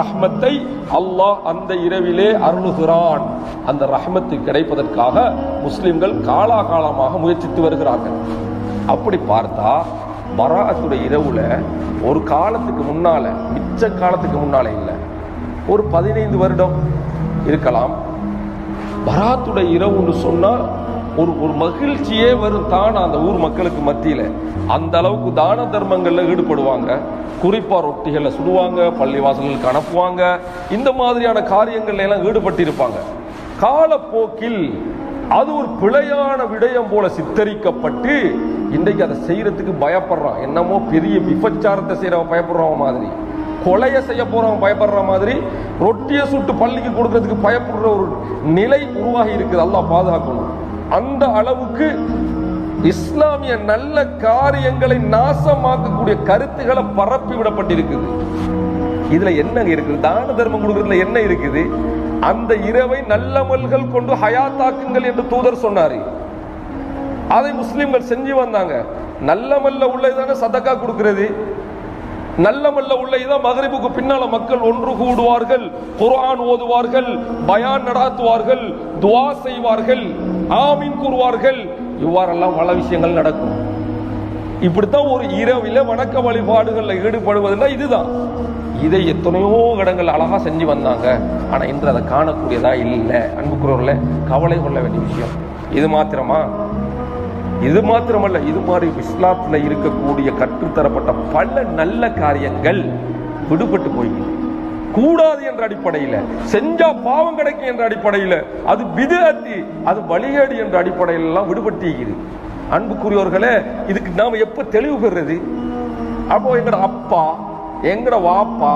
ரஹ்மத்தை அல்லாஹ் அந்த இரவிலே அருணுகிறான். அந்த ரஹ்மத்து கிடைப்பதற்காக முஸ்லிம்கள் காலாகாலமாக முயற்சித்து வருகிறார்கள். அப்படி பார்த்தா பராத்துடைய இரவுல ஒரு காலத்துக்கு முன்னால மிச்ச காலத்துக்கு முன்னால இல்லை ஒரு பதினைந்து வருடம் இருக்கலாம். பராத்துடைய இரவுன்னு சொன்னால் ஒரு ஒரு மகிழ்ச்சியே வரும் தான் அந்த ஊர் மக்களுக்கு மத்தியில்? அந்த அளவுக்கு தான தர்மங்களில் ஈடுபடுவாங்க. குறிப்பாக ரொட்டிகளை சுடுவாங்க பள்ளிவாசல்களுக்கு அனுப்புவாங்க இந்த மாதிரியான காரியங்கள்ல எல்லாம் ஈடுபட்டிருப்பாங்க. காலப்போக்கில் அது ஒரு பிழையான விடயம் போல சித்தரிக்கப்பட்டு இன்றைக்கு அதை செய்யறதுக்கு பயப்படுறான். என்னமோ பெரிய விபச்சாரத்தை செய்யறவன் பயப்படுறவன் மாதிரி. கொலையை செய்ய போறவன் பயப்படுற மாதிரி ரொட்டியை சுட்டு பள்ளிக்கு கொடுக்கறதுக்கு பயப்படுற ஒரு நிலை உருவாகி இருக்குது. அல்லாஹ் பாதுகாக்கணும். அந்த அளவுக்கு இஸ்லாமிய நல்ல காரியங்களை நாசமாக்கக்கூடிய கருத்துக்களை பரப்பி விடப்பட்டிருக்குது. இதுல என்ன இருக்குது? தான தர்மம் கொடுக்கறதுல என்ன இருக்குது? அந்த இரவை நல்லமல்கள் கொண்டு ஹயாத்தாக்குங்கள் என்று தூதர் சொன்னாரு. அதை முஸ்லிம்கள் செஞ்சு வந்தாங்க. நல்லமல்ல உள்ளதான சதக்கா கொடுக்கிறது? நல்லமல்ல உள்ள இதான் மகரிபுக்கு பின்னால மக்கள் ஒன்று கூடுவார்கள். குரான் ஓதுவார்கள் பயான் நடாத்துவார்கள் துவா செய்வார்கள் ஆமீன் கூறுவார்கள். இவ்வாறெல்லாம் பல விஷயங்கள் நடக்கும். இப்படித்தான் ஒரு இரவில வணக்க வழிபாடுகளில் ஈடுபடுவதுன்னா இதுதான். இதை எத்தனையோ இடங்கள் அழகாக செஞ்சு வந்தாங்க. ஆனால் இன்று அதை காணக்கூடியதா இல்லை. அன்புக்குறவர்கள கவலை கொள்ள வேண்டிய விஷயம். இது மாத்திரமா? இது மாத்திரமல்ல. இது மாதிரி இஸ்லாத்தில் இருக்கக்கூடிய கற்றுத்தரப்பட்ட பல நல்ல காரியங்கள் விடுபட்டு போய்கிறது கூடாது என்ற அடிப்படையில் செஞ்சா பாவம் கிடைக்கும் என்ற அடிப்படையில் அது விதத்தி அது வழிகேடு என்ற அடிப்படையில் எல்லாம் விடுபட்டிருக்குது அன்புக்குரியவர்களே இதுக்கு நாம் எப்போ தெளிவு பெறுறது? அப்போ எங்கட அப்பா எங்கட வாப்பா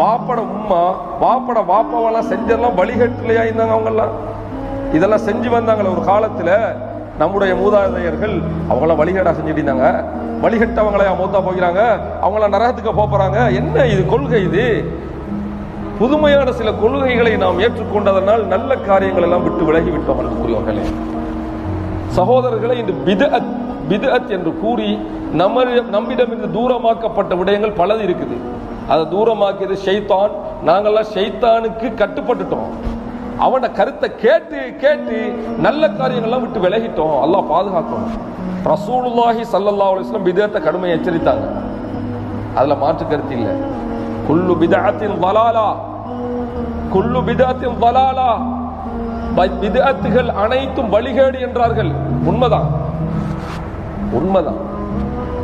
வாப்பட உம்மா வாப்பட வாப்பாவெல்லாம் செஞ்சதெல்லாம் வழிகட்டுலையா இருந்தாங்க அவங்கெல்லாம்? இதெல்லாம் செஞ்சு வந்தாங்களே ஒரு காலத்தில் நம்முடைய மூதாதையர்கள் அவங்களாம் வழிகேடா செஞ்சுட்டு இருந்தாங்க வழிகட்டவங்களா மூத்தா போகிறாங்க? அவங்களாம் நரகத்துக்கு போகிறாங்க என்ன இது கொள்கை இது? புதுமையான சில கொள்கைகளை நாம் ஏற்றுக்கொண்டதனால் நல்ல காரியங்கள் எல்லாம் விட்டு விலகி விட்டோம் அன்புக்குரியவர்களே சகோதரர்களை இந்த பிதஅத் பிதஅத் என்று கூறி நம்ம நம்மிடமிருந்து தூரமாக்கப்பட்ட விடயங்கள் பலது இருக்குது. அதை தூரமாக்கியது ஷைத்தான். நாங்கெல்லாம் ஷைத்தானுக்கு கட்டுப்பட்டுட்டோம். அவன கருத்தை கேட்டு கேட்டு நல்ல காரியங்கள்லாம் விட்டு விலகிட்டோம். அல்லாஹ் பாதுகாக்கணும். ரசூலுல்லாஹி சல்லல்லா அலுவலம் பிதத்தை கடுமையை எச்சரித்தாங்க. அதில் மாற்று கருத்து இல்லை. குல்லு பிதாத்தின் வலாலா. குல்லு பிதாத்தின் வலாலா. பிதஅத்துகள் அனைத்தும் வழிகேடு என்றார்கள். உண்மைதான். உண்மைதான்.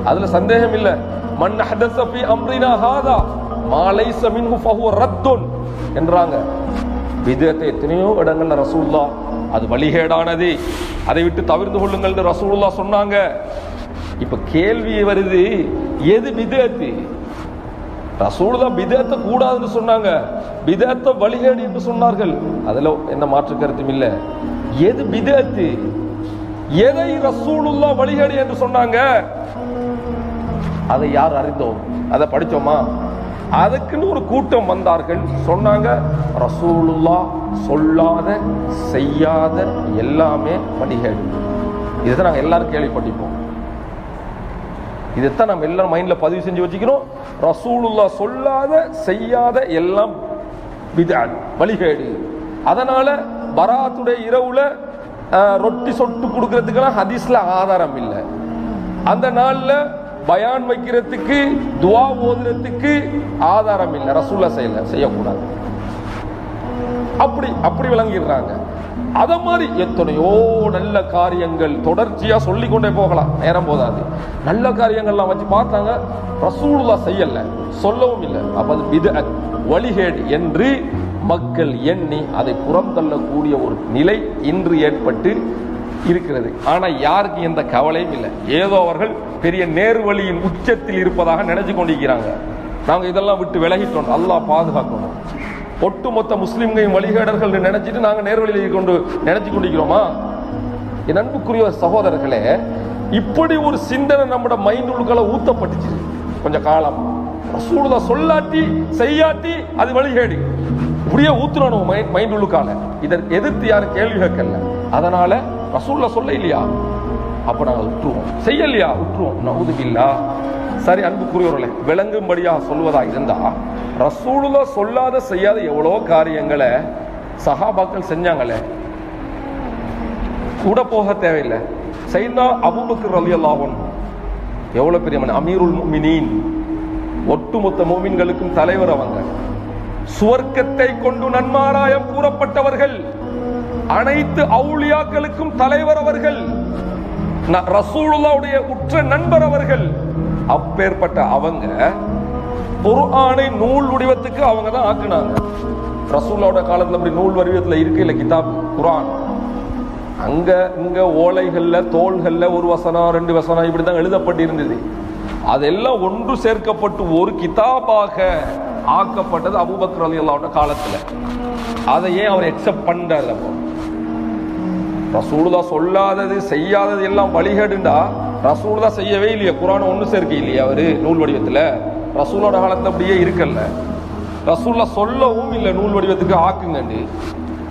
அதுல சந்தேகம் இல்ல. மன் ஹதஸ ஃபீ அம்ரினா ஹாதா. மா லைஸ மின்ஹு ஃபஹுவ ரத்துன் என்றாங்க. விதத்தை எத்தனையோ இடங்கள்ல ரசூல்லா அது வழிகேடானது. அதை விட்டு தவிர்த்து கொள்ளுங்கள் ரசூல்லா சொன்னாங்க. இப்ப கேள்வி வருது எது விதத்து ரசூலுல்லா பிதத்தை கூடாதுன்னு சொன்னாங்க. பிதத்தை வழிகேடு என்று சொன்னார்கள். அதில் என்ன மாற்று கருத்தும் இல்லை. எது பிதேத்து? எதை ரசூலுல்லா வழிகேடு என்று சொன்னாங்க? அதை யார் அறிந்தோம்? அதை படித்தோமா? அதுக்குன்னு ஒரு கூட்டம் வந்தார்கள். சொன்னாங்க ரசூலுல்லா சொல்லாத செய்யாத எல்லாமே வழிகேடு. இதுதான் நாங்கள் எல்லாரும் கேள்விப்பட்டிருப்போம். இதைத்தான் நம்ம எல்லாரும் மைண்டில் பதிவு செஞ்சு வச்சுக்கிறோம் ரசூலுல்லா சொல்லாத செய்யாத எல்லாம் பிதாத் வழிகேடு. அதனால் பராத்துடைய இரவில் ரொட்டி சொட்டு கொடுக்கறதுக்கெல்லாம் ஹதீஸில் ஆதாரம் இல்லை. அந்த நாளில் பயான் வைக்கிறதுக்கு துவா ஓதுறதுக்கு ஆதாரம் இல்லை. ரசூல்லா செய்யல செய்யக்கூடாது. அப்படி அப்படி விளங்கிடுறாங்க. அத மாதிரி எத்தனையோ நல்ல காரியங்கள் தொடர்ச்சியா சொல்லிக் கொண்டே போகலாம். நேரம் போதாது. நல்ல காரியங்கள்லாம் வச்சு பார்த்தாங்க ரசூலுல்லா செய்யல சொல்லவும் இல்லை. அப்ப அது வித வழிகேடு என்று மக்கள் எண்ணி அதை புறந்தள்ளக்கூடிய ஒரு நிலை இன்று ஏற்பட்டு இருக்கிறது. ஆனால் யாருக்கு எந்த கவலையும் இல்லை. ஏதோ அவர்கள் பெரிய நேர்வழியின் உச்சத்தில் இருப்பதாக நினைச்சு கொண்டிருக்கிறாங்க. நாங்கள் இதெல்லாம் விட்டு விலகிட்டோம். அல்லாஹ் பாதுகாக்கணும். ஒட்டுமொத்த முஸ்லிம்கையும் வழிகேடர்கள் நினைச்சிட்டு நாங்க நேர்வழியில் கொண்டு நினைச்சு கொண்டிருக்கிறோமா? என் அன்புக்குரிய சகோதரர்களே இப்படி ஒரு சிந்தனை நம்மட மைண்ட் உள்ளுக்களை ஊத்தப்பட்டுச்சு. கொஞ்சம் காலம். ரசூலுதா சொல்லாட்டி செய்யாட்டி அது வழிகேடு. இப்படியே ஊத்துறணும் மைண்ட் மைண்ட் உள்ளுக்கால. இதை எதிர்த்து யாரும் கேள்வி கேட்கல. அதனால ரசூலுல்லாஹ் சொல்ல இல்லையா? அப்ப நாங்கள் விட்டுருவோம் செய்யலையா? விட்டுருவோம் நவுதுபில்லா. சரி அன்புக்குரியவர்களே விளங்கும்படியாக சொல்வதா இருந்தா ரசூலுல்லா சொல்லாத செய்யாத எவ்வளோ காரியங்களை சஹாபாக்கள் செஞ்சாங்களே கூட போக தேவையில்லை. செய்தா அபூபக்கர் ரலியல்லாஹு அல்லாஹன் எவ்வளவு பெரிய மனிதன் அமீருல் முஃமினீன் ஒட்டுமொத்த மோமின்களுக்கும் தலைவர் அவங்க. சுவர்க்கத்தை கொண்டு நன்மாராயம் கூறப்பட்டவர்கள் அனைத்து அவுளியாக்களுக்கும் தலைவர் அவர்கள் ரசூலுல்லாவுடைய உற்ற நண்பர் அவர்கள் அப்பேற்பட்ட அவங்க குர்ஆனை நூல் வடிவத்துக்கு அவங்க தான் ஆக்குனாங்க. ரசூலோட காலத்துல அப்படி நூல் வடிவத்துல இருக்கு இல்ல கிதாப் குரான் அங்க இங்க ஓலைகள்ல தோள்கள்ல ஒரு வசனம் ரெண்டு வசனம் இப்படி தான் எழுதப்பட்டிருந்தது. அதெல்லாம் ஒன்று சேர்க்கப்பட்டு ஒரு கிதாபாக ஆக்கப்பட்டது அபுபக்ராலி அல்லாவோட காலத்துல. அதை ஏன் அவர் எக்ஸெப்ட் பண்றாரு அப்போ? ரசூலுல்லா சொல்லாதது செய்யாதது எல்லாம் வழிகேடுண்டா. ரசூலுல்லா செய்யவே இல்லையா. குரான் ஒன்று சேர்க்க இல்லையா அவரு நூல் வடிவத்தில். ரசூலோட காலத்தில் அப்படியே இருக்கல்ல. ரசூல்லா சொல்லவும் இல்லை நூல் வடிவத்துக்கு ஆக்குங்கன்னு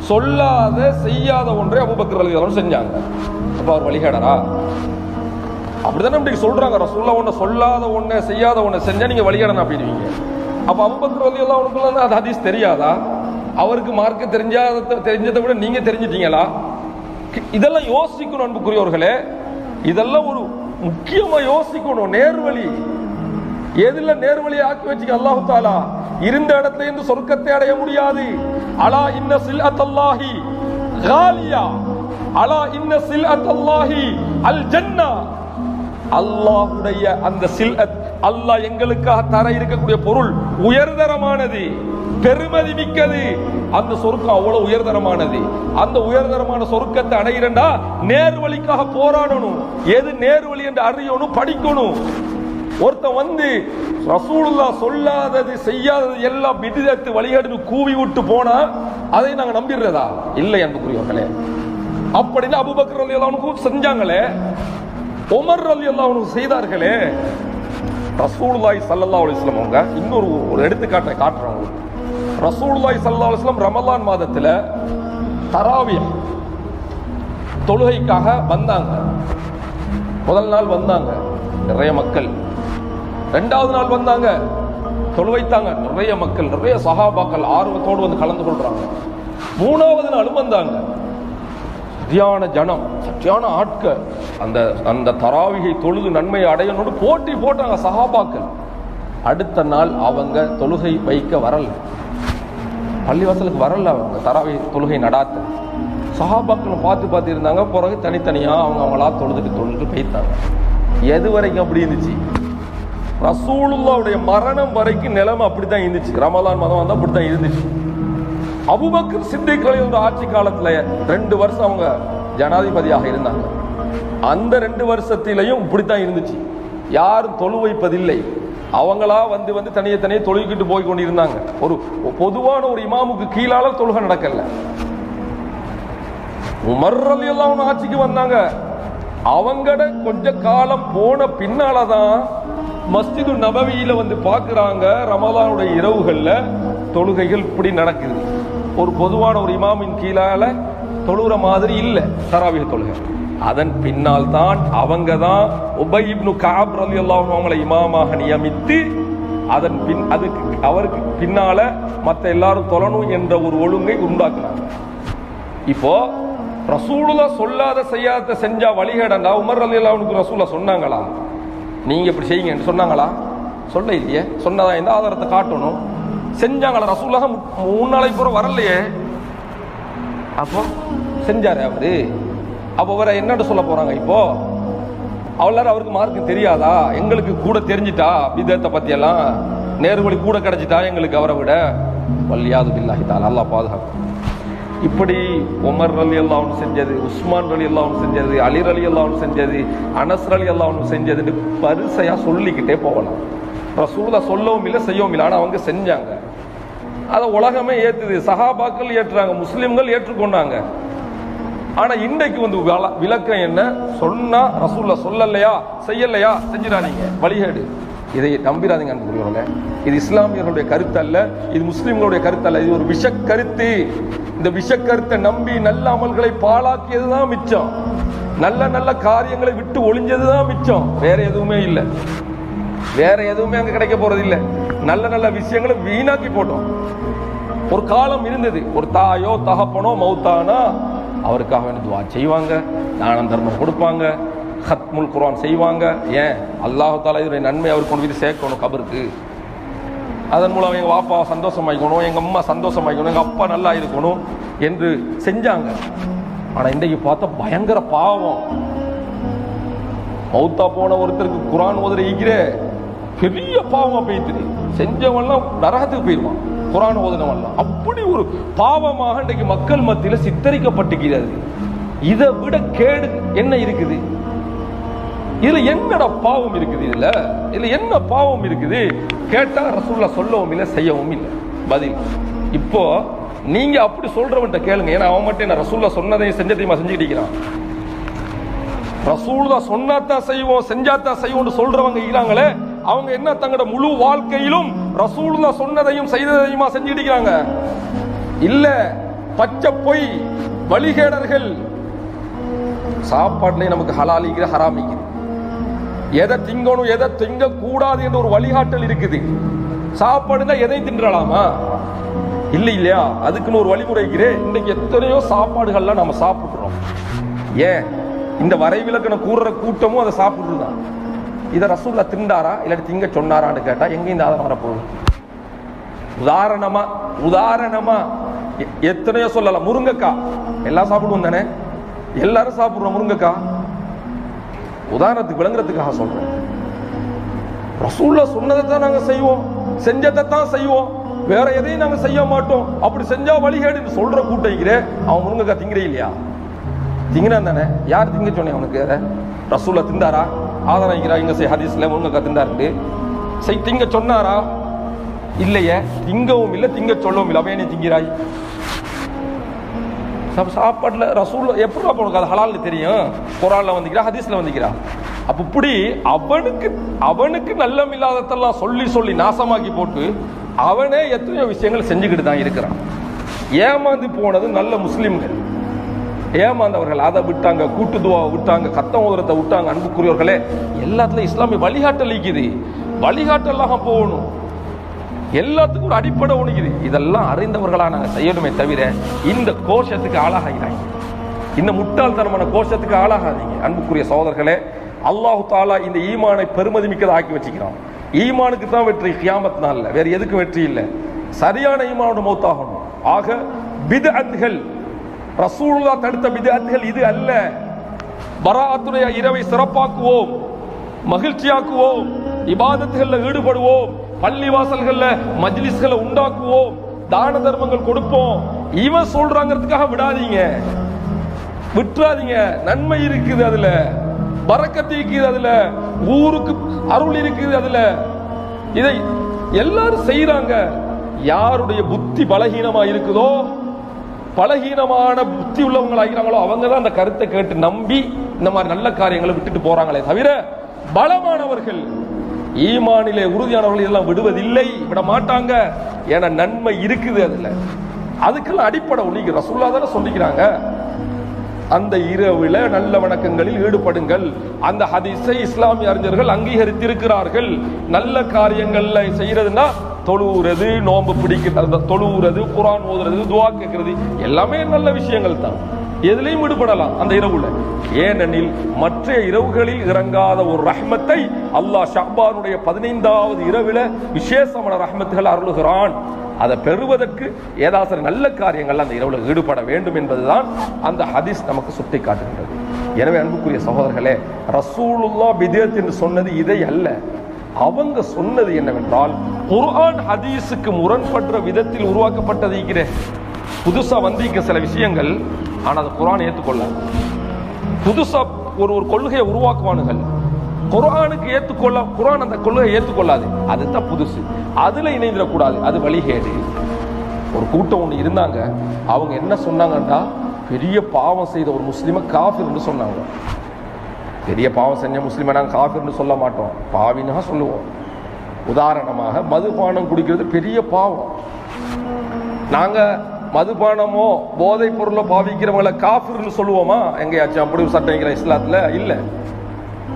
சொல்லாத செய்யாத ஒன்றை அபுபக்கர் ரலியல்லாஹு செஞ்சாங்க. அப்போ அவர் வழிகாடரா அப்படிதானே இப்படி சொல்றாங்க. ரசூல்லா ஒன்றை சொல்லாத ஒன்றை செய்யாத ஒன்றை செஞ்சா நீங்க வழிகாடணும் அப்படின்வீங்க அப்ப அபூபக்கர் எல்லாம் உனக்குள்ள அது ஹதீஸ் தெரியாதா? அவருக்கு மார்க்க தெரிஞ்சாத தெரிஞ்சதை விட நீங்க தெரிஞ்சிட்டீங்களா? இதெல்லாம் யோசிக்கணும் அன்புக்குரியவர்களே. இதெல்லாம் ஒரு முக்கியமா யோசிக்கணும் நேர்வழி. எதுல நேர்வழி ஆக்கி வச்சுக்க அல்லாஹு தாலா? இருந்த இடத்துல இருந்து சொர்க்கத்தை அடைய முடியாது. அலா இன்ன சில்அத் அல்லாஹி காலியா. அலா இன்ன சில்அத் அல்லாஹி அல் ஜன்னா அல்லாஹுடைய அந்த சில்அத் அல்லாஹ் எங்களுக்காக தர இருக்கக்கூடிய பொருள் உயர்தரமானது பெருமதி மிக்கது. அந்த சொருக்கம் அவ்வளவு உயர்தரமானது. அந்த உயர்தரமான சொருக்கத்தை அடையிறண்டா நேர்வழிக்காக போராடணும். எது நேர்வழி என்று அறியணும் படிக்கணும். ஒருத்தன் வந்து ரசூலுல்லா சொல்லாதது செய்யாதது எல்லாம் விடுதத்து வழிகாட்டு கூவி விட்டு போனா அதை நாங்க நம்பிடுறதா? இல்லை அன்புக்குரியவர்களே அப்படின்னு அபுபக்கர் அலி அல்லாவுக்கு செஞ்சாங்களே. உமர் அலி அல்லாவுக்கு செய்தார்களே. ரசூலுல்லாஹி ஸல்லல்லாஹு அலைஹி அவங்க இன்னொரு ஒரு எடுத்துக்காட்டை காட்டுறவங்க உங்களுக்கு. சல்லா ஸல்லல்லாஹு ரமலான் மாதத்துல தராவிய தொழுகைக்காக வந்தாங்க. முதல் நாள் வந்தாங்க. நிறைய மக்கள். ரெண்டாவது நாள் வந்தாங்க. தொழுவைத்தாங்க. நிறைய மக்கள் நிறைய சகாபாக்கள் ஆர்வத்தோடு வந்து கலந்து கொள்றாங்க. மூணாவது நாளும் வந்தாங்க. சரியான ஜனம் சரியான ஆட்கள். அந்த அந்த தராவிகை தொழுது நன்மையை அடையணும்னு போட்டி போட்டாங்க சஹாபாக்கள். அடுத்த நாள் அவங்க தொழுகை வைக்க வரல. பள்ளிவாசலுக்கு வரல அவங்க தராவி தொழுகை நடாத்த. சஹாபாக்களை பார்த்து பார்த்து இருந்தாங்க. பிறகு தனித்தனியாக அவங்க அவங்களா தொழுதுட்டு தொழுதுட்டு போய்த்தாங்க எது வரைக்கும் அப்படி இருந்துச்சு? ரசூலுல்லாவுடைய மரணம் வரைக்கும் நிலைமை அப்படித்தான் இருந்துச்சு. ரமலான் மதம் வந்து அப்படித்தான் இருந்துச்சு. அபுபக்கர் சித்திகளின் ஆட்சி காலத்தில் ரெண்டு வருஷம் அவங்க ஜனாதிபதியாக இருந்தாங்க. அந்த ரெண்டு வருஷத்திலையும் இப்படித்தான் இருந்துச்சு. யாரும் தொழு வைப்பதில்லை. அவங்களா வந்து வந்து தனியே தனியே தொழுகிட்டு போய் கொண்டிருந்தாங்க ஒரு பொதுவான ஒரு இமாமுக்கு கீழால தொழுகை நடக்கல. உமர் எல்லாம் ஆட்சிக்கு வந்தாங்க. அவங்கட கொஞ்ச காலம் போன பின்னாலதான் மஸ்ஜிது நபவியில வந்து பாக்குறாங்க ரமலானுடைய இரவுகள்ல தொழுகைகள் இப்படி நடக்குது. ஒரு பொதுவான ஒரு இமாமின் கீழால தொழுகிற மாதிரி இல்லை தராவிக தொழுகை. அதன் பின்னால் தான் அவங்க தான் உபயிப்னு இப்னு காப் ரலியல்லாஹு அவங்களை இமாமாக நியமித்து அதன் பின் அதுக்கு அவருக்கு பின்னால மற்ற எல்லாரும் தொழணும் என்ற ஒரு ஒழுங்கை உண்டாக்குனாங்க. இப்போ ரசூலுல சொல்லாத செய்யாத செஞ்சா வழிகேடண்டா உமர் அலி அல்லாவுக்கு ரசூலா சொன்னாங்களா? நீங்க இப்படி செய்யுங்கன்னு சொன்னாங்களா? சொல்ல இல்லையே சொன்னதா எந்த ஆதாரத்தை காட்டணும். செஞ்சாங்களா? ரசூலாக மூணு நாளைக்கு பூரா வரலையே. அப்போ செஞ்சாரு அவரு? அப்போ வேற என்னன்னு சொல்ல போறாங்க இப்போ? அவ்வளோ அவருக்கு மார்க்கு தெரியாதா? எங்களுக்கு கூட தெரிஞ்சிட்டா? விதத்தை பத்தி எல்லாம் நேர்வழி கூட கிடைச்சிட்டா எங்களுக்கு அவரை விட? வல்லியாது பில்லாஹி நல்லா பாதுகாக்கும். இப்படி உமர் அலி அல்லாவும் செஞ்சது உஸ்மான் அலி அல்லாவும் செஞ்சது அலிர் அலி அல்லாவும் செஞ்சது அனஸ் அலி அல்லாவும் செஞ்சதுன்னு பரிசையா சொல்லிக்கிட்டே போகலாம். ரசூலா சொல்லவும் இல்லை செய்யவும் இல்லை ஆனால் அவங்க செஞ்சாங்க. அதை உலகமே ஏற்றுது சஹாபாக்கள் ஏற்றுறாங்க முஸ்லீம்கள் ஏற்றுக்கொண்டாங்க. ஆனா இன்றைக்கு வந்து வள- விளக்கம் என்ன? சொன்னா ரசூல்ல சொல்லலையா? செய்யலையா? செஞ்சிடாதீங்க. வழிகேடு. இதை நம்பிடாதீங்க அன்புரியவர்களே இது இஸ்லாமியர்களுடைய கருத்து அல்ல இது முஸ்லிம்களுடைய கருத்து அல்ல இது ஒரு விஷ கருத்து இந்த விஷ கருத்தை நம்பி நல்ல அமல்களை பாழாக்கியதுதான் மிச்சம். நல்ல நல்ல காரியங்களை விட்டு ஒளிஞ்சதுதான் மிச்சம். வேற எதுவுமே இல்லை. வேற எதுவுமே அங்க கிடைக்க போறது இல்லை. நல்ல நல்ல விஷயங்களை வீணாக்கி போட்டோம். ஒரு காலம் இருந்தது. ஒரு தாயோ தகப்பனோ மௌத்தானா அவருக்காக வேண்டி துவா செய்வாங்க தானம் தர்மம் கொடுப்பாங்க ஹத்முல் குரான் செய்வாங்க. ஏன்? அல்லாஹு தாலா இதனுடைய நன்மை அவர் கொண்டு போய் சேர்க்கணும் கபருக்கு. அதன் மூலம் எங்கள் வாப்பா சந்தோஷமாயிக்கணும் எங்கள் அம்மா சந்தோஷமாயிக்கணும் எங்கள் அப்பா நல்லா இருக்கணும் என்று செஞ்சாங்க. ஆனால் இன்றைக்கு பார்த்தா பயங்கர பாவம். மௌத்தா போன ஒருத்தருக்கு குரான் ஓதுற ஈக்கிறே பெரிய பாவமாக போயிட்டு செஞ்சவன்லாம் நரகத்துக்கு போயிடுவான் குரான் ஓதுனவன்லாம். அப்படி ஒரு பாவமாக இன்றைக்கு மக்கள் மத்தியில் சித்தரிக்கப்பட்டுகிறது இதை விட கேடு என்ன இருக்குது? இதுல என்னடா பாவம் இருக்குது இதுல? இதுல என்ன பாவம் இருக்குது? கேட்டா ரசூல்லா சொல்லவும் இல்லை செய்யவும் இல்லை. பதில். இப்போ நீங்க அப்படி சொல்றவன்ட்ட கேளுங்க. ஏன்னா அவன் மட்டும் என்ன ரசூல்லா சொன்னதையும் செஞ்சதையுமா செஞ்சுக்கிட்டிருக்கிறான் ரசூல்லா சொன்னாத்தான் செய்வோம் செஞ்சாத்தான் செய்வோம்னு சொல்றவங்க இருக்கிறாங்களே அவங்க என்ன தங்களோட முழு வாழ்க்கையிலும் ரசூல்லா சொன்னதையும் செய்ததையுமா செஞ்சுக்கிட்டு இருக்கிறாங்க இல்ல பச்சை பொய் வழிகேடர்கள் சாப்பாட்டுல நமக்கு ஹலாலிக்கிற ஹராமிக்குது. எதை திங்கணும் எதை திங்க கூடாது என்ற ஒரு வழிகாட்டல் இருக்குது. சாப்பாடுனா எதையும் தின்றலாமா? இல்லை இல்லையா? அதுக்குன்னு ஒரு வழிமுறைக்கிறே இன்னைக்கு எத்தனையோ சாப்பாடுகள்லாம் நம்ம சாப்பிடுறோம் ஏன்? இந்த வரைவிலக்கண கூடுற கூட்டமும் அதை சாப்பிடுறதுதான் இதை ரசூல்லா திண்டாரா? இல்லாட்டி திங்க சொன்னாரான்னு கேட்டா எங்க இந்த ஆதாரம் வரப்போகுது? உதாரணமா உதாரணமா எ- எத்தனையோ சொல்லலாம். முருங்கக்காய் எல்லாம் சாப்பிடுவோம் தானே? எல்லாரும் சாப்பிடுறோம் முருங்கைக்காய் உதாரணத்துக்கு விளங்குறதுக்காக சொல்றேன். ரசூல்லா சொன்னதை தான் நாங்க செய்வோம். செஞ்சதை தான் செய்வோம். வேற எதையும் நாங்க செய்ய மாட்டோம். அப்படி செஞ்சா வழிகேடு சொல்ற கூட்டைக்கிறே அவன் முருங்கைக்காய் திங்கிறே இல்லையா? திங்கினா தானே? யார் திங்க சொன்னேன் அவனுக்கு? அதை ரசூல்லா திண்டாரா? ஆதாரம் இங்கே இங்க செய் ஹதீஸ்ல முருங்கைக்காய் கத்துண்டாரு செய் திங்க சொன்னாரா? இல்லையே. திங்கவும் இல்லை திங்க சொல்லவும் இல்லை. அவன் நீ திங்கிறாய்? நம்ம சாப்பாட்டில் ரசூல் எப்படி உனக்கு அது ஹலால்னு தெரியும். குரானில் வந்துக்கிறா ஹதீஸில் வந்துக்கிறா அப்போ இப்படி அவனுக்கு அவனுக்கு நல்லம் இல்லாததெல்லாம் சொல்லி சொல்லி நாசமாக்கி போட்டு அவனே எத்தனையோ விஷயங்கள் செஞ்சுக்கிட்டு தான் இருக்கிறான். ஏமாந்து போனது நல்ல முஸ்லீம்கள். ஏமாந்தவர்கள் அதை விட்டாங்க கூட்டுதுவாவை விட்டாங்க கத்தம் உதரத்தை விட்டாங்க அன்புக்குரியவர்களே எல்லாத்துலையும் இஸ்லாமிய வழிகாட்டல் இருக்குது. வழிகாட்டலாக போகணும். எல்லாத்துக்கும் ஒரு அடிப்படை உணிக்குது இதெல்லாம் அறிந்தவர்களாக நாங்கள் செய்யணுமே தவிர இந்த கோஷத்துக்கு ஆளாகிறாங்க இந்த முட்டாள்தனமான கோஷத்துக்கு ஆளாகாதீங்க. அன்புக்குரிய சோதர்களே அல்லாஹு தாலா இந்த ஈமானை பெருமதி மிக்கதை ஆக்கி வச்சுக்கிறான். ஈமானுக்கு தான் வெற்றி கியாமத் நாள்ல. வேற எதுக்கும் வெற்றி இல்லை? சரியான ஈமானோட மௌத்தாகணும். ஆக பிதஅத்கள் ரசூலுல்லா தடுத்த பிதஅத்துகள் இது அல்ல. பராத்துடைய இரவை சிறப்பாக்குவோம் மகிழ்ச்சியாக்குவோம் இபாதத்துகளில் ஈடுபடுவோம் பள்ளி வாசல்கள்ல மஜ்லிஸ்களை உண்டாக்குவோம் தான தர்மங்கள் கொடுப்போம். இவன் சொல்றாங்கிறதுக்காக விடாதீங்க. விட்டுறாதீங்க. நன்மை இருக்குது அதுல. பறக்கத்து இருக்குது அதுல. ஊருக்கு அருள் இருக்குது அதுல. இதை எல்லாரும் செய்யறாங்க யாருடைய புத்தி பலகீனமா இருக்குதோ பலகீனமான புத்தி உள்ளவங்களாகிறாங்களோ அவங்க தான் அந்த கருத்தை கேட்டு நம்பி இந்த மாதிரி நல்ல காரியங்களை விட்டுட்டு போறாங்களே தவிர பலமானவர்கள் ஈமானிலே உறுதியானவர்கள் இதெல்லாம் விடுவதில்லை விட மாட்டாங்க ஏன்னா நன்மை இருக்குது அதுல. அதுக்கெல்லாம் அடிப்படை ஒழிக்கு ரசூல்லா தானே சொல்லிக்கிறாங்க. அந்த இரவுல நல்ல வணக்கங்களில் ஈடுபடுங்கள். அந்த ஹதிசை இஸ்லாமிய அறிஞர்கள் அங்கீகரித்திருக்கிறார்கள். நல்ல காரியங்கள்ல செய்யறதுன்னா தொழுவுறது நோன்பு பிடிக்கிறது தொழுவுறது குரான் ஓதுறது துவா கேட்கறது எல்லாமே நல்ல விஷயங்கள் தான். எதுலையும் ஈடுபடலாம் அந்த இரவுல. ஏனெனில் மற்ற இரவுகளில் இறங்காத ஒரு ரஹ்மத்தை அல்லாஹ் ஷாபானுடைய பதினைந்தாவது இரவில் விசேஷமான ரஹ்மத்துகள் அருளுகிறான். அதை பெறுவதற்கு ஏதாவது நல்ல காரியங்கள் அந்த இரவுல ஈடுபட வேண்டும் என்பதுதான் அந்த ஹதீஸ் நமக்கு சுட்டி காட்டுகின்றது எனவே அன்புக்குரிய சகோதரர்களே ரசூலுல்லா பிதேத் என்று சொன்னது இதை அல்ல. அவங்க சொன்னது என்னவென்றால் குர்ஆன் ஹதீஸுக்கு முரண்படுற விதத்தில் உருவாக்கப்பட்டது புதுசாக புதுசா வந்திருக்க சில விஷயங்கள் ஆனால் அது குரான் ஏற்றுக்கொள்ள புதுசா ஒரு ஒரு கொள்கையை உருவாக்குவானுகள். குரானுக்கு ஏற்றுக்கொள்ள குரான் அந்த கொள்கையை ஏற்றுக்கொள்ளாது அதுதான் புதுசு. அதுல இணைந்துடக்கூடாது. அது வழிகேடு. ஒரு கூட்டம் ஒன்று இருந்தாங்க. அவங்க என்ன சொன்னாங்கன்னா பெரிய பாவம் செய்த ஒரு முஸ்லிமை காஃபிர்னு சொன்னாங்க. பெரிய பாவம் செஞ்ச முஸ்லீமை நாங்கள் காஃபிர்னு சொல்ல மாட்டோம். பாவினா சொல்லுவோம். உதாரணமாக மதுபானம் குடிக்கிறது பெரிய பாவம். நாங்கள் மதுபானமோ போதைப் பொருளை பாவிக்கிறவங்கள காஃபிர்னு சொல்லுவோமா? எங்கேயாச்சும் அப்படி சட்டைங்கிற சட்டம் இல்லை.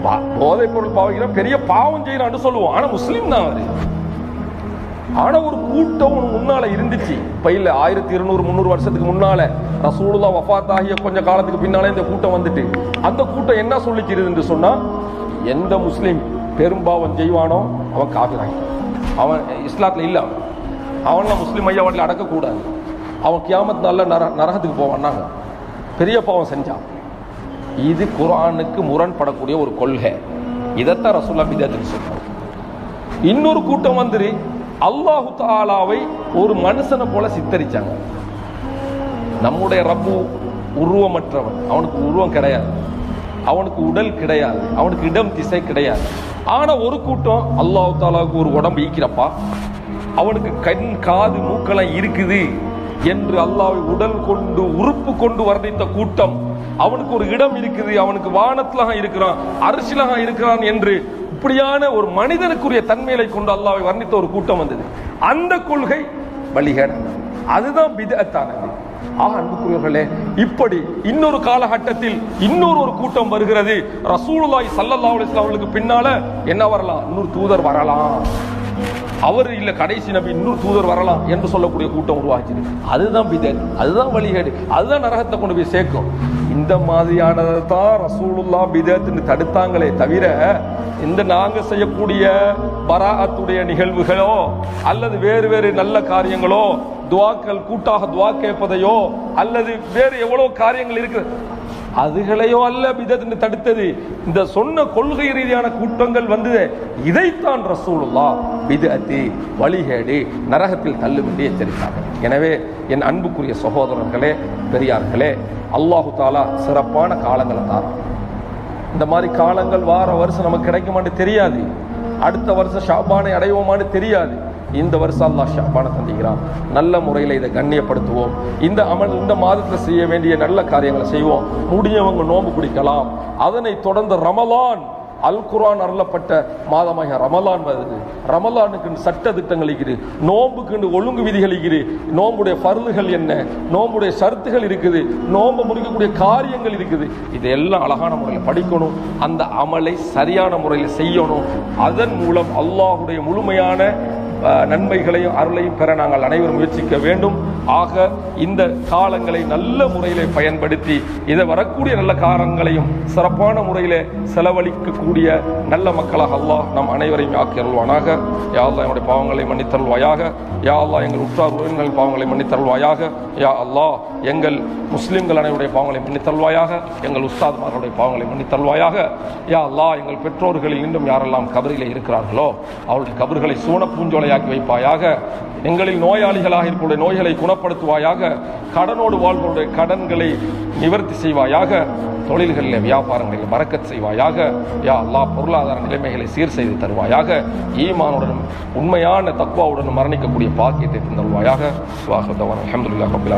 பா- போதைப் பொருள் பாவிக்கிறோம் பெரிய பாவம் செய்யறான்னு சொல்லுவோம். ஆனால் முஸ்லீம் தான் அவர் ஆனா ஒரு கூட்டம் முன்னால இருந்துச்சு. பையில ஆயிரத்தி இருநூறு முந்நூறு வருஷத்துக்கு முன்னால ரசூலுல்லா வஃபாத் ஆகிய கொஞ்ச காலத்துக்கு பின்னாலே இந்த கூட்டம் வந்துட்டு. அந்த கூட்டம் என்ன சொல்லிச்சிருது என்று சொன்னா எந்த முஸ்லீம் பெரும்பாவம் செய்வானோ அவன் காபிராகி அவன் இஸ்லாத்துல இல்ல அவன்லாம் முஸ்லீம் ஐயா வாட்டில் அடக்கக்கூடாது. அவன் கியாமத் நல்ல நர நரகத்துக்கு போவான்னாங்க பெரிய பாவம் செஞ்சான். இது குரானுக்கு முரண்படக்கூடிய ஒரு கொள்கை. இதைத்தான் ரசூல்லா பிதாத்துன்னு சொல்றாங்க இன்னொரு கூட்டம் வந்துரு. அல்லாஹு தாலாவை ஒரு மனுஷனை போல சித்தரிச்சாங்க. நம்முடைய ரப்பு உருவமற்றவன். அவனுக்கு உருவம் கிடையாது. அவனுக்கு உடல் கிடையாது. அவனுக்கு இடம் திசை கிடையாது. ஆனா ஒரு கூட்டம் அல்லாஹு தாலாவுக்கு ஒரு உடம்பு ஈக்கிறப்பா அவனுக்கு கண் காது மூக்கெல்லாம் இருக்குது என்று அல்லாவை உடல் கொண்டு உறுப்பு கொண்டு வர்ணித்த கூட்டம். அவனுக்கு ஒரு இடம் இருக்குது. அவனுக்கு வானத்திலக இருக்கிறான் அரிசிலக இருக்கிறான் என்று இப்படியான ஒரு மனிதனுக்குரிய தன்மையை கொண்டு அல்லாவை வர்ணித்த ஒரு கூட்டம் வந்தது. அந்த கொள்கை வழிகேடு அதுதான் பிதத்தானது ஆக அன்புக்குரியவர்களே இப்படி இன்னொரு காலகட்டத்தில் இன்னொரு ஒரு கூட்டம் வருகிறது. ரசூலுல்லாஹி ஸல்லல்லாஹு அலைஹி வஸல்லம் அவர்களுக்கு பின்னால என்ன வரலாம்? இன்னொரு தூதர் வரலாம். அவர் இல்ல கடைசி நபி இன்னொரு தூதர் வரலாம் என்று சொல்லக்கூடிய கூட்டம் உருவாச்சு அதுதான் பிதத் அதுதான் வழிகேடு அதுதான் நரகத்தை கொண்டு போய் சேர்க்கும். இந்த மாதிரியானதை தான் ரசூலுல்லா பிதத்னு தடுத்தாங்களே தவிர இந்த நாங்க செய்யக்கூடிய பராஅத்துடைய நிகழ்வுகளோ அல்லது வேறு வேறு நல்ல காரியங்களோ துவாக்கள் கூட்டாக துவா கேட்பதையோ அல்லது வேறு எவ்வளவு காரியங்கள் இருக்கு அதுகளையோ அல்ல பிதத்னு தடுத்தது. இந்த சொன்ன கொள்கை ரீதியான கூட்டங்கள் வந்தது. இதைத்தான் ரசூலுல்லா பிதத்தி வழிகேடு நரகத்தில் தள்ளுபடி எச்சரித்தார்கள். எனவே என் அன்புக்குரிய சகோதரர்களே பெரியார்களே அல்லாஹு தாலா சிறப்பான காலங்களை தான். இந்த மாதிரி காலங்கள் வார வருஷம் நமக்கு கிடைக்குமான்னு தெரியாது. அடுத்த வருஷம் ஷாபானை அடைவோமான்னு தெரியாது. இந்த வருஷம் அல்லாஹ் ஷாபானை தந்திக்கிறான் நல்ல முறையில் இதை கண்ணியப்படுத்துவோம். இந்த அமல் இந்த மாதத்தில் செய்ய வேண்டிய நல்ல காரியங்களை செய்வோம். முடியவங்க நோன்பு பிடிக்கலாம். அதனை தொடர்ந்து ரமலான் அல் குரான் அருளப்பட்ட மாதமாக ரமலான் வருது. ரமலானுக்கு சட்ட திட்டங்கள் இருக்குது நோம்புக்கு ஒழுங்கு விதிகள் இருக்குது நோம்புடைய பருதுகள் என்ன? நோம்புடைய சருத்துகள் இருக்குது. நோம்பு முடிக்கக்கூடிய காரியங்கள் இருக்குது. இதெல்லாம் அழகான முறையில் படிக்கணும். அந்த அமலை சரியான முறையில் செய்யணும். அதன் மூலம் அல்லாஹுடைய முழுமையான நன்மைகளையும் அருளையும் பெற நாங்கள் அனைவரும் முயற்சிக்க வேண்டும். ஆக இந்த காலங்களை நல்ல முறையிலே பயன்படுத்தி இதை வரக்கூடிய நல்ல காலங்களையும் சிறப்பான முறையிலே செலவழிக்கக்கூடிய நல்ல மக்களாக அல்லாஹ் நம் அனைவரையும் ஆக்கி அருள்வானாக. யா அல்லா என்னுடைய பாவங்களை மன்னித்தருள்வாயாக. யா அல்லா எங்கள் உற்றார் உறவினர்களின் பாவங்களை மன்னித்தருள்வாயாக. யா அல்லாஹ் எங்கள் முஸ்லிம்கள் அனைவருடைய பாவங்களை மன்னித்தருள்வாயாக. எங்கள் உஸ்தாத்மார்களுடைய பாவங்களை மன்னித்தருள்வாயாக. யா அல்லாஹ் எங்கள் பெற்றோர்களில் இன்னும் யாரெல்லாம் கபரிலே இருக்கிறார்களோ அவருடைய கபர்களை சூன பூஞ்சோலையாக்கி வைப்பாயாக எங்களில் நோயாளிகளாக இருக்கக்கூடிய நோய்களை குணப்படுத்துவாயாக கடனோடு வாழ்வோடைய கடன்களை நிவர்த்தி செய்வாயாக தொழில்களில் வியாபாரங்களில் மறக்கச் செய்வாயாக யா அல்லாஹ் பொருளாதார நிலைமைகளை சீர் செய்து தருவாயாக ஈமானுடனும் உண்மையான தக்குவாவுடனும் மரணிக்கக்கூடிய பாக்கியத்தை தந்தருவாயாக வாஹதவன் அஹமதுல்லா ரபில்